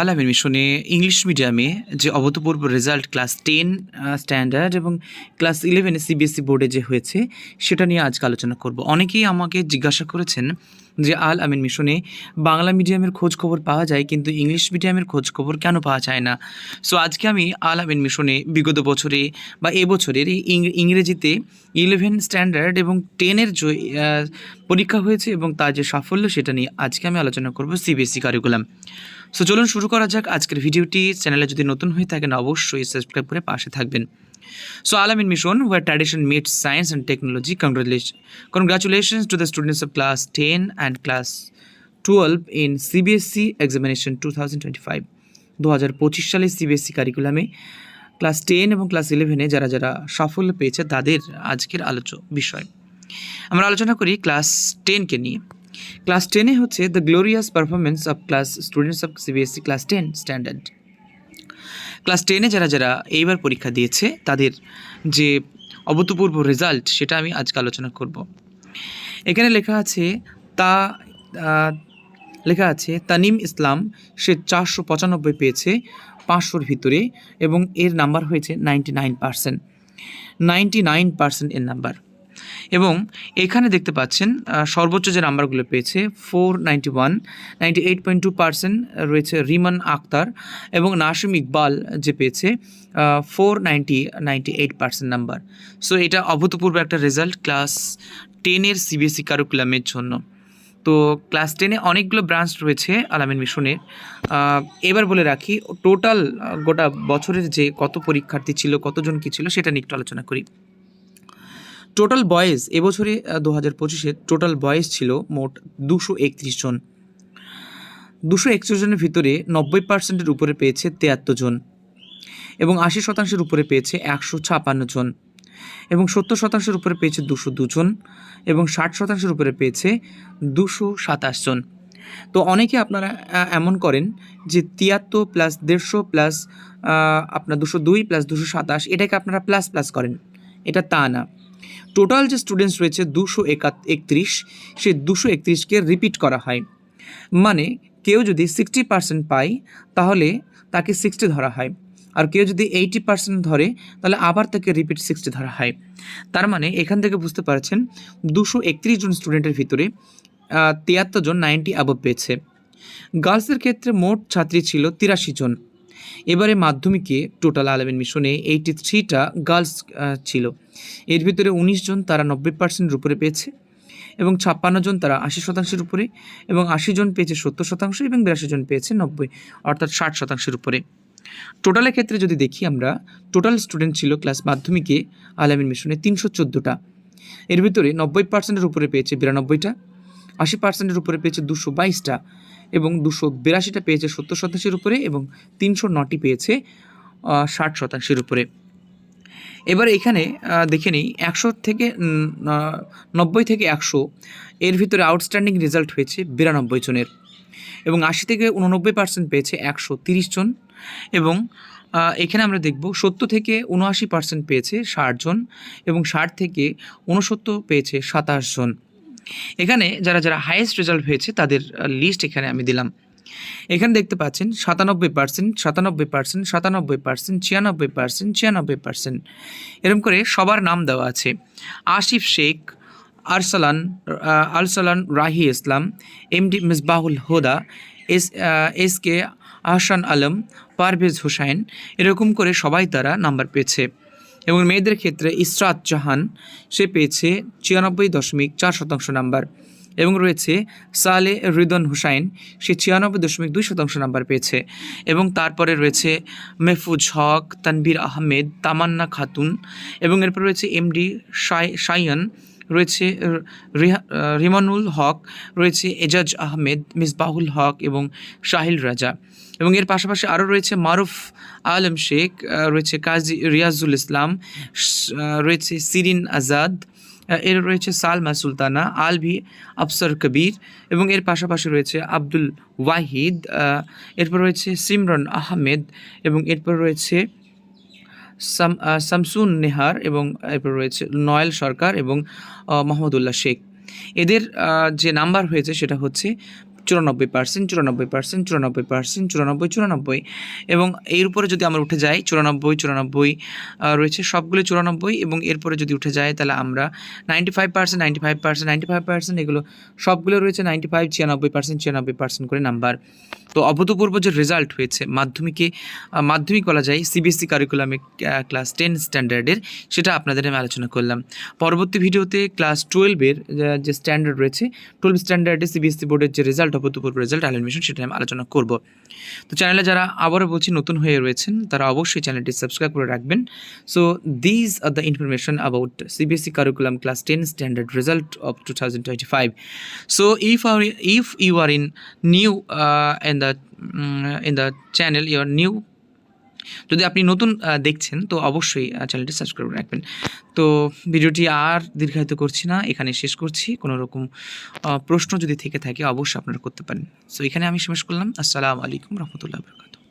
আলামিন মিশনে ইংলিশ মিডিয়ামে যে অভূতপূর্ব রেজাল্ট ক্লাস টেন স্ট্যান্ডার্ড এবং ক্লাস ইলেভেনে সিবিএসসি বোর্ডে যে হয়েছে, সেটা নিয়ে আজকে আলোচনা করব। অনেকেই আমাকে জিজ্ঞাসা করেছেন যে, আল আমিন মিশনে বাংলা মিডিয়ামের খোঁজ খবর পাওয়া যায়, কিন্তু ইংলিশ মিডিয়ামের খোঁজ খবর কেন পাওয়া যায় না? সো আজকে আমি আল আমিন মিশনে বিগত বছরে বা এবছরের ইংরেজিতে ইলেভেন স্ট্যান্ডার্ড এবং টেনের যে পরীক্ষা হয়েছে এবং তার যে সাফল্য সেটা নিয়ে আজকে আমি আলোচনা করব সিবিএসসি কারিকুলাম সো চলুন শুরু করা যাক আজকের ভিডিওটি। চ্যানেলে যদি নতুন হয়ে থাকেন, অবশ্যই সাবস্ক্রাইব করে পাশে থাকবেন। So Alamin mission our tradition meet science and technology congratulation congratulations to the students of class ten and class twelve in CBSE examination two thousand twenty five সালে সিবিএসসি কারিকুলামে ক্লাস টেন এবং class ইলেভেনে যারা যারা সাফল্য পেয়েছে, তাদের আজকের আলোচ্য বিষয়। আমরা আলোচনা করি ক্লাস টেনকে নিয়ে। ক্লাস টেনে হচ্ছে the glorious performance of class students of CBSE class ten standard class টেনে যারা যারা এইবার পরীক্ষা দিয়েছে, তাদের যে অভূতপূর্ব রেজাল্ট সেটা আমি আজকে আলোচনা করব। এখানে লেখা আছে, তা লেখা আছে, তানিম ইসলাম, সে চারশো পঁচানব্বই পেয়েছে পাঁচশোর ভিতরে এবং এর নাম্বার হয়েছে ninety nine percent ninety nine percent এর নাম্বার এবং এখানে দেখতে পাচ্ছেন সর্বোচ্চ যে নাম্বারগুলো পেয়েছে four ninety one eight point two percent রয়েছে রিমান আক্তার এবং নাসিম ইকবাল যে পেয়েছে four ninety ninety eight percent number. So এটা অভূতপূর্ব একটা রেজাল্ট ক্লাস টেনের সিবিএসসি কারিকুলামের জন্য। তো ক্লাস টেনে অনেকগুলো ব্রাঞ্চ রয়েছে, আলামিন মিশনের এবার বলে রাখি টোটাল গোটা বছরের যে কত পরীক্ষার্থী ছিল, কতজন কী ছিল, সেটা নিয়ে একটু আলোচনা করি। টোটাল বয়েজ এবছরে দু হাজার পঁচিশে টোটাল বয়েজ ছিল মোট দুশো একত্রিশ জন। দুশো একত্রিশ জনের ভিতরে নব্বই পার্সেন্টের উপরে পেয়েছে তেয়াত্তর জন এবং আশি শতাংশের উপরে পেয়েছে একশো ছাপান্ন জন এবং সত্তর শতাংশের উপরে পেয়েছে দুশো দুজন এবং ষাট শতাংশের উপরে পেয়েছে দুশো সাতাশ জন। তো অনেকে আপনারা এমন করেন যে তিয়াত্তর প্লাস দেড়শো প্লাস আপনার দুশো দুই প্লাস দুশো সাতাশ, এটাকে আপনারা প্লাস প্লাস করেন। এটা তা না। টোটাল যে স্টুডেন্টস রয়েছে দুশো একাত, একত্রিশ, সে দুশো একত্রিশকে রিপিট করা হয়। মানে কেউ যদি সিক্সটি পার্সেন্ট পায়, তাহলে তাকে সিক্সটি ধরা হয়। আর কেউ যদি এইটি পার্সেন্ট ধরে, তাহলে আবার তাকে রিপিট সিক্সটি ধরা হয়। তার মানে এখান থেকে বুঝতে পারছেন, দুশো একত্রিশ জন স্টুডেন্টের ভিতরে তিয়াত্তর জন নাইনটি অ্যাবভ পেয়েছে। গার্লসের ক্ষেত্রে মোট ছাত্রী ছিল তিরাশি জন। এবারে মাধ্যমিকে টোটাল আলেভেন মিশনে এইটি থ্রিটা গার্লস ছিল। এর ভিতরে উনিশ জন তারা নব্বই পার্সেন্টের উপরে পেয়েছে এবং ছাপ্পান্ন জন তারা আশি শতাংশের উপরে এবং আশি জন পেয়েছে সত্তর শতাংশ এবং বিরাশি জন পেয়েছে নব্বই, অর্থাৎ ষাট শতাংশের উপরে। টোটালের ক্ষেত্রে যদি দেখি আমরা, টোটাল স্টুডেন্ট ছিল ক্লাস মাধ্যমিকে আলামিন মিশনে তিনশো চোদ্দোটা। এর ভিতরে নব্বই পার্সেন্টের উপরে পেয়েছে বিরানব্বইটা আশি পার্সেন্টের উপরে পেয়েছে দুশো বাইশটা এবং দুশো বিরাশিটা পেয়েছে সত্তর শতাংশের উপরে এবং তিনশো নটি পেয়েছে ষাট শতাংশের উপরে। এবার এখানে দেখে নিই, একশো থেকে নব্বই থেকে একশো এর ভিতরে আউটস্ট্যান্ডিং রেজাল্ট হয়েছে বিরানব্বই জনের এবং আশি থেকে উননব্বই পার্সেন্ট পেয়েছে একশো তিরিশ জন এবং এখানে আমরা দেখব সত্তর থেকে উনআশি পার্সেন্ট পেয়েছে ষাট জন এবং ষাট থেকে উনসত্তর পেয়েছে সাতাশ জন। এখানে যারা যারা হাইয়েস্ট রেজাল্ট হয়েছে তাদের লিস্ট এখানে আমি দিলাম। এখানে দেখতে পাচ্ছেন সাতানব্বই পার্সেন্ট সাতানব্বই পার্সেন্ট সাতানব্বই পার্সেন্ট ছিয়ানব্বই পার্সেন্ট ছিয়ানব্বই পার্সেন্ট এরকম করে সবার নাম দেওয়া আছে। Asif Sheikh, Arsalan Arsalan Rahi Islam MD Misbahul Hoda, S S K Ahsan Alam, Parvez Hossain, এরকম করে সবাই তারা নাম্বার পেয়েছে। এবং মেয়েদের ক্ষেত্রে ইসরাত জাহান, সে পেয়েছে ছিয়ানব্বই দশমিক চার শতাংশ নাম্বার। এবং রয়েছে সালে রিদন হুসাইন, সে ছিয়ানব্বই দশমিক দুই শতাংশ নাম্বার পেয়েছে। এবং তারপরে রয়েছে মেহফুজ হক, তানভীর আহমেদ, তামান্না খাতুন এবং এরপর রয়েছে এমডি শাইয়ান রয়েছে রিমানুল হক, রয়েছে এজাজ আহমেদ, মিসবাহুল হক এবং শাহিল রাজা। এবং এর পাশাপাশি আরও রয়েছে মারুফ আলম শেখ রয়েছে কাজী রিয়াজুল ইসলাম রয়েছে সিরিন আজাদ এর রয়েছে সালমা সুলতানা, আলভি আফসর কবির এবং এর পাশাপাশি রয়েছে আব্দুল ওয়াহিদ এরপর রয়েছে সিমরন আহমেদ এবং এরপর রয়েছে সাম আহ, শামসুন নেহার এবং এরপর রয়েছে নয়েল সরকার এবং মোহাম্মদুল্লাহ শেখ। এদের যে নাম্বার হয়েছে সেটা হচ্ছে চুরানব্বই পার্সেন্ট চুরানব্বই পার্সেন্ট চুরানব্বই পার্সেন্ট চুরানব্বই চুরানব্বই। এবং এর উপরে যদি আমরা উঠে যাই, চুরানব্বই চুরানব্বই রয়েছে সবগুলো চুরানব্বই এবং এরপরে যদি উঠে যায় তাহলে আমরা ninety five percent ninety five percent ninety five percent এগুলো সবগুলো রয়েছে নাইনটি ফাইভ ছিয়ানব্বই পার্সেন্ট ছিয়ানব্বই পার্সেন্ট করে নাম্বার। তো অভূতপূর্ব যে রেজাল্ট হয়েছে, মাধ্যমিকে মাধ্যমিক বলা যায় সিবিএসসি কারিকুলামে ক্লাস টেন স্ট্যান্ডার্ডের সেটা আপনাদের আমি আলোচনা করলাম। পরবর্তী ভিডিওতে ক্লাস টুয়েলভের যে স্ট্যান্ডার্ড রয়েছে টুয়েলভ স্ট্যান্ডার্ডে সিবিএসসি বোর্ডের যে রেজাল্ট অভূতপূর্ব রেজাল্ট অ্যাডমিশন সেটা আমি আলোচনা করব। তো চ্যানেলে যারা আবারও বলছি নতুন হয়ে রয়েছেন, তারা অবশ্যই চ্যানেলটি সাবস্ক্রাইব করে রাখবেন। So these are the information about CBSE curriculum class ten standard result of two thousand twenty five so if are if you are in new in the in the channel you are new যদি আপনি নতুন দেখছেন, তো অবশ্যই চ্যানেলটি subscribe করে রাখবেন। তো ভিডিওটি আর দীর্ঘায়িত করছি না, এখানে শেষ করছি। কোনো রকম প্রশ্ন যদি থেকে থাকে, অবশ্যই আপনারা করতে পারেন। সো এখানে আমি শেষ করলাম। আসসালামু আলাইকুম রহমতুল্লাহ বরকাত